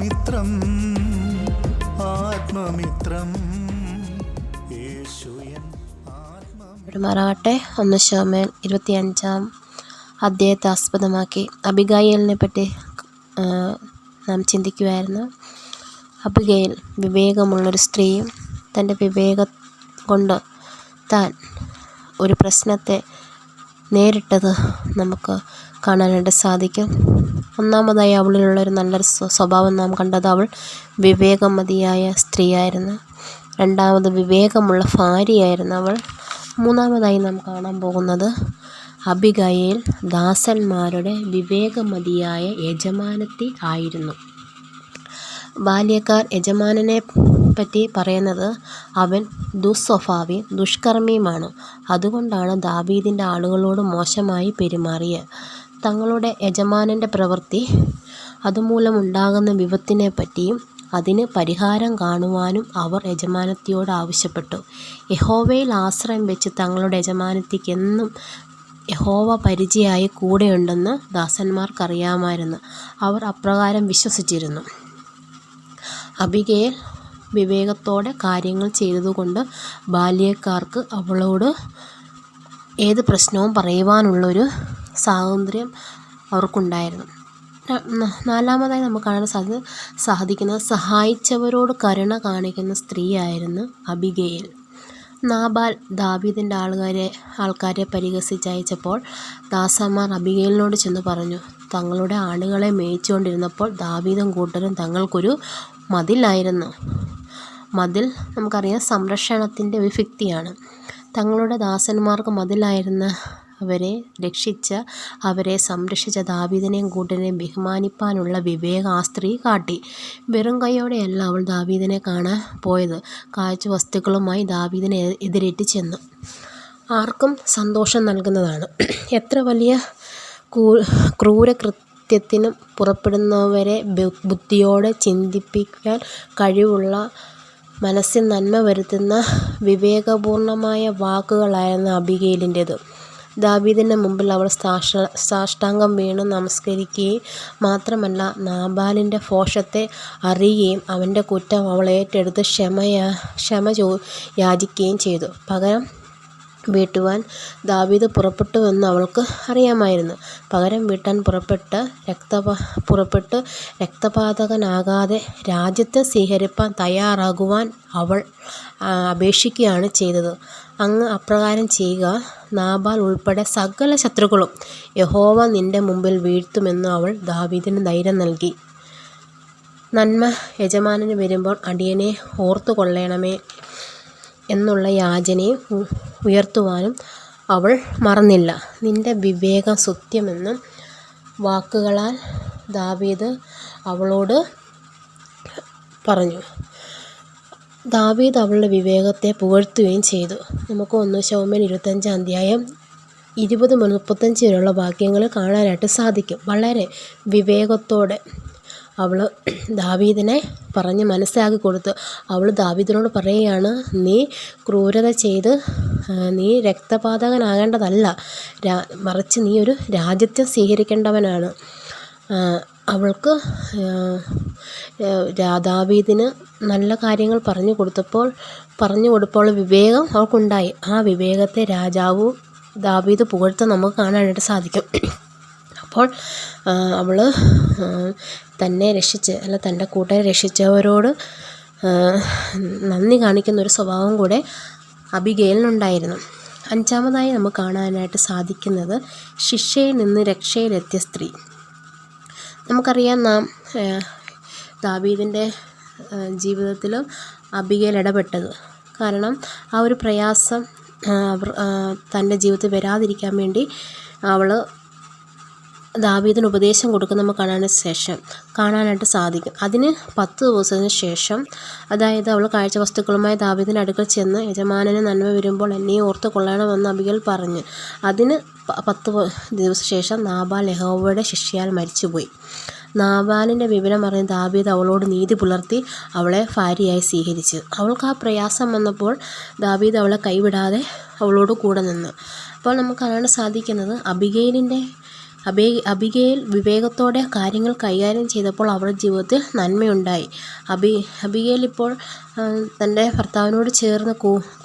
ആത്മമിത്രം ആത്മമിത്രം. പെരുമാറാകട്ടെ. ഒന്ന് ശോമേൻ ഇരുപത്തിയഞ്ചാം അദ്ദേഹത്തെ ആസ്പദമാക്കി. അബിഗായലിനെ പറ്റി നാം ചിന്തിക്കുമായിരുന്നു അബിഗയിൽ വിവേകമുള്ളൊരു സ്ത്രീയും തന്റെ വിവേക കൊണ്ട് താൻ ഒരു പ്രശ്നത്തെ നേരിട്ടത് നമുക്ക് കാണാനായിട്ട് സാധിക്കും. ഒന്നാമതായി അവളിലുള്ള ഒരു നല്ലൊരു സ്വ- സ്വഭാവം നാം കണ്ടത് അവൾ വിവേകമതിയായ സ്ത്രീയായിരുന്നു. രണ്ടാമത് വിവേകമുള്ള ഭാര്യയായിരുന്നു അവൾ. മൂന്നാമതായി നാം കാണാൻ പോകുന്നത് അബിഗയിൽ ദാസന്മാരുടെ വിവേകമതിയായ യജമാനത്തി ആയിരുന്നു. ബാല്യക്കാർ യജമാനനെ പറ്റി പറയുന്നത് അവൻ ദുസ്വഭാവി ദുഷ്കർമ്മിയുമാണ്. അതുകൊണ്ടാണ് ദാബീദിന്റെ ആളുകളോട് മോശമായി പെരുമാറിയത് തങ്ങളുടെ യജമാനന്റെ പ്രവൃത്തി അതുമൂലമുണ്ടാകുന്ന വിപത്തിനെ പറ്റിയും അതിന് പരിഹാരം കാണുവാനും അവർ യജമാനത്തിയോട് ആവശ്യപ്പെട്ടു. യഹോവയിൽ ആശ്രയം വെച്ച് തങ്ങളുടെ യജമാനത്തിക്ക് എന്നും യഹോവ പരിചയമായി കൂടെയുണ്ടെന്ന് ദാസന്മാർക്കറിയാമായിരുന്നു. അവർ അപ്രകാരം വിശ്വസിച്ചിരുന്നു. അബിഗയിൽ വിവേകത്തോടെ കാര്യങ്ങൾ ചെയ്തതുകൊണ്ട് ബാല്യക്കാർക്ക് അവളോട് ഏത് പ്രശ്നവും പറയുവാനുള്ളൊരു സ്വാതന്ത്ര്യം അവർക്കുണ്ടായിരുന്നു. നാലാമതായി നമുക്ക് കാണാൻ സാധി സാധിക്കുന്നത് സഹായിച്ചവരോട് കരുണ കാണിക്കുന്ന സ്ത്രീയായിരുന്നു അബിഗയിൽ. നാബാൽ ദാബിദിന്റെ ആൾക്കാരെ ആൾക്കാരെ പരിഹസിച്ചയച്ചപ്പോൾ ദാസന്മാർ അബിഗയിലിനോട് ചെന്ന് പറഞ്ഞു തങ്ങളുടെ ആടുകളെ മേയിച്ചുകൊണ്ടിരുന്നപ്പോൾ ദാബിദും കൂട്ടരും തങ്ങൾക്കൊരു മതിലായിരുന്നു. മതിൽ നമുക്കറിയാം സംരക്ഷണത്തിന്റെ ഒരു ഫിക്തിയാണ് തങ്ങളുടെ ദാസന്മാർക്ക് മതിലായിരുന്ന അവരെ രക്ഷിച്ച അവരെ സംരക്ഷിച്ച ദാവീദിനെയും കൂട്ടിനെയും ബഹുമാനിപ്പാനുള്ള വിവേകം ആ സ്ത്രീ കാട്ടി. വെറും കൈയോടെയല്ല അവൾ ദാവീദിനെ കാണാൻ പോയത്. കാഴ്ച വസ്തുക്കളുമായി ദാവീദിനെ എതിരേറ്റ് ചെന്നു. ആർക്കും സന്തോഷം നൽകുന്നതാണ്. എത്ര വലിയ കൂ ക്രൂരകൃത്യത്തിനും പുറപ്പെടുന്നവരെ ബുദ്ധിയോടെ ചിന്തിപ്പിക്കാൻ കഴിവുള്ള മനസ്സിൽ നന്മ വരുത്തുന്ന വിവേകപൂർണമായ വാക്കുകളായിരുന്നു അബിഗയിലിന്റേത്. ദാവീദിന്റെ മുമ്പിൽ അവൾ സാഷ സാഷ്ടാംഗം വീണ് നമസ്കരിക്കുകയും മാത്രമല്ല നാബാലിന്റെ ഫോഷത്തെ അറിയുകയും അവന്റെ കുറ്റം അവൾ ക്ഷമയാ ക്ഷമ ചോ യാചിക്കുകയും ചെയ്തു. പകരം വീട്ടുവാൻ ദാവീദ് പുറപ്പെട്ടുവെന്ന് അവൾക്ക് അറിയാമായിരുന്നു. പകരം വീട്ടാൻ പുറപ്പെട്ട് രക്തപാ പുറപ്പെട്ട് രക്തപാതകനാകാതെ രാജ്യത്തെ സ്വീകരിപ്പാൻ തയ്യാറാകുവാൻ അവൾ അപേക്ഷിക്കുകയാണ് ചെയ്തത്. അങ്ങ് അപ്രകാരം ചെയ്യുക നാബാൽ ഉൾപ്പെടെ സകല ശത്രുക്കളും യഹോവ നിന്റെ മുമ്പിൽ വീഴ്ത്തുമെന്ന് അവൾ ദാവീദിന് ധൈര്യം നൽകി. നന്മ യജമാനന് വരുമ്പോൾ അടിയനെ ഓർത്തു കൊള്ളണമേ എന്നുള്ള യാചനയും ഉയർത്തുവാനും അവൾ മറന്നില്ല. നിന്റെ വിവേകം സത്യമെന്നും വാക്കുകളാൽ ദാവീദ് അവളോട് പറഞ്ഞു. ദാവീദ് അവളുടെ വിവേകത്തെ പുകഴ്ത്തുകയും ചെയ്തു. നമുക്ക് ഒന്ന് ശൗമൻ ഇരുപത്തഞ്ചാം അധ്യായം ഇരുപത് മുതൽ മുപ്പത്തഞ്ച് വരെയുള്ള വാക്യങ്ങൾ കാണാനായിട്ട് സാധിക്കും. വളരെ വിവേകത്തോടെ അവൾ ദാവീദിനെ പറഞ്ഞ് മനസ്സിലാക്കി കൊടുത്തു. അവൾ ദാവീദിനോട് പറയുകയാണ് നീ ക്രൂരത ചെയ്ത് നീ രക്തപാതകനാകേണ്ടതല്ല. മറിച്ച് നീ ഒരു രാജ്യത്തെ സ്വീകരിക്കേണ്ടവനാണ്. അവൾക്ക് ദാവീദിന് നല്ല കാര്യങ്ങൾ പറഞ്ഞു കൊടുത്തപ്പോൾ പറഞ്ഞു കൊടുപ്പോൾ വിവേകം അവൾക്കുണ്ടായി. ആ വിവേകത്തെ രാജാവും ദാവീദ് പുകഴ്ത്ത നമുക്ക് കാണാനായിട്ട് സാധിക്കും. അപ്പോൾ അവൾ തന്നെ രക്ഷിച്ച് അല്ല തന്റെ കൂട്ടരെ രക്ഷിച്ചവരോട് നന്ദി കാണിക്കുന്ന ഒരു സ്വഭാവം കൂടെ അബിഗേലിനുണ്ടായിരുന്നു. അഞ്ചാമതായി നമുക്ക് കാണാനായിട്ട് സാധിക്കുന്നത് ശിക്ഷയിൽ നിന്ന് രക്ഷയിലെത്തിയ സ്ത്രീ. നമുക്കറിയാം നാം ദാബീദിന്റെ ജീവിതത്തിലും അബിഗേൽ ഇടപെട്ടത്. കാരണം ആ ഒരു പ്രയാസം അവർ തന്റെ ജീവിതത്തിൽ വരാതിരിക്കാൻ വേണ്ടി അവൾ ദാവീദിന് ഉപദേശം കൊടുക്കുന്ന നമുക്ക് കാണാനായിട്ട് ശേഷം കാണാനായിട്ട് സാധിക്കും. അതിന് പത്ത് ദിവസത്തിന് ശേഷം അതായത് അവൾ കാഴ്ച വസ്തുക്കളുമായി ദാവീദിന്റെ അടുക്കൽ ചെന്ന് യജമാനന് നന്മ വരുമ്പോൾ എന്നെ ഓർത്ത് കൊള്ളണമെന്ന് അബികൾ പറഞ്ഞു. അതിന് പത്ത് ദിവസം ശേഷം നാബാൽ യഹോവയുടെ ശിഷ്യാൽ മരിച്ചുപോയി. നാബാലിന്റെ വിവരം അറിഞ്ഞ് ദാവീദ് അവളോട് നീതി പുലർത്തി അവളെ ഭാര്യയായി സ്വീകരിച്ചു. അവൾക്ക് ആ പ്രയാസം വന്നപ്പോൾ ദാവീദ് അവളെ കൈവിടാതെ അവളോട് കൂടെ നിന്നു. അപ്പോൾ നമുക്ക് കാണാൻ സാധിക്കുന്നത് അബിഗയിലിന്റെ അബി അബിഗയിൽ വിവേകത്തോടെ കാര്യങ്ങൾ കൈകാര്യം ചെയ്തപ്പോൾ അവളുടെ ജീവിതത്തിൽ നന്മയുണ്ടായി. അബി അബിഗയിൽ ഇപ്പോൾ തന്റെ ഭർത്താവിനോട് ചേർന്ന്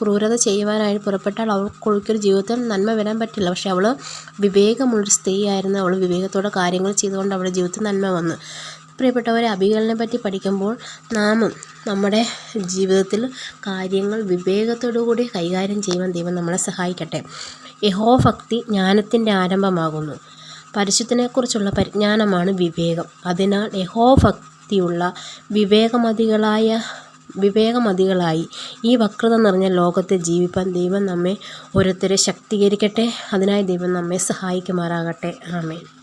ക്രൂരത ചെയ്യുവാനായി പുറപ്പെട്ടാൽ അവൾക്കൊരു ജീവിതത്തിൽ നന്മ വരാൻ പറ്റില്ല. പക്ഷെ അവൾ വിവേകമുള്ളൊരു സ്ത്രീയായിരുന്നു. അവൾ വിവേകത്തോടെ കാര്യങ്ങൾ ചെയ്തുകൊണ്ട് അവളുടെ ജീവിതത്തിൽ നന്മ വന്നു. പ്രിയപ്പെട്ടവരെ അബികളിനെ പറ്റി പഠിക്കുമ്പോൾ നാമും നമ്മുടെ ജീവിതത്തിൽ കാര്യങ്ങൾ വിവേകത്തോടു കൂടി കൈകാര്യം ചെയ്യുവാൻ ദൈവം നമ്മളെ സഹായിക്കട്ടെ. യഹോഭക്തി ജ്ഞാനത്തിന്റെ ആരംഭമാകുന്നു. പരിശുദ്ധനെക്കുറിച്ചുള്ള പരിജ്ഞാനമാണ് വിവേകം. അതിനാൽ യഹോഭക്തിയുള്ള വിവേകമതികളായ വിവേകമതികളായി ഈ വക്രത നിറഞ്ഞ ലോകത്തെ ജീവിപ്പാൻ ദൈവം നമ്മെ ഓരോരുത്തരെ ശക്തീകരിക്കട്ടെ. അതിനായി ദൈവം നമ്മെ സഹായിക്കുമാറാകട്ടെ. ആമേൻ.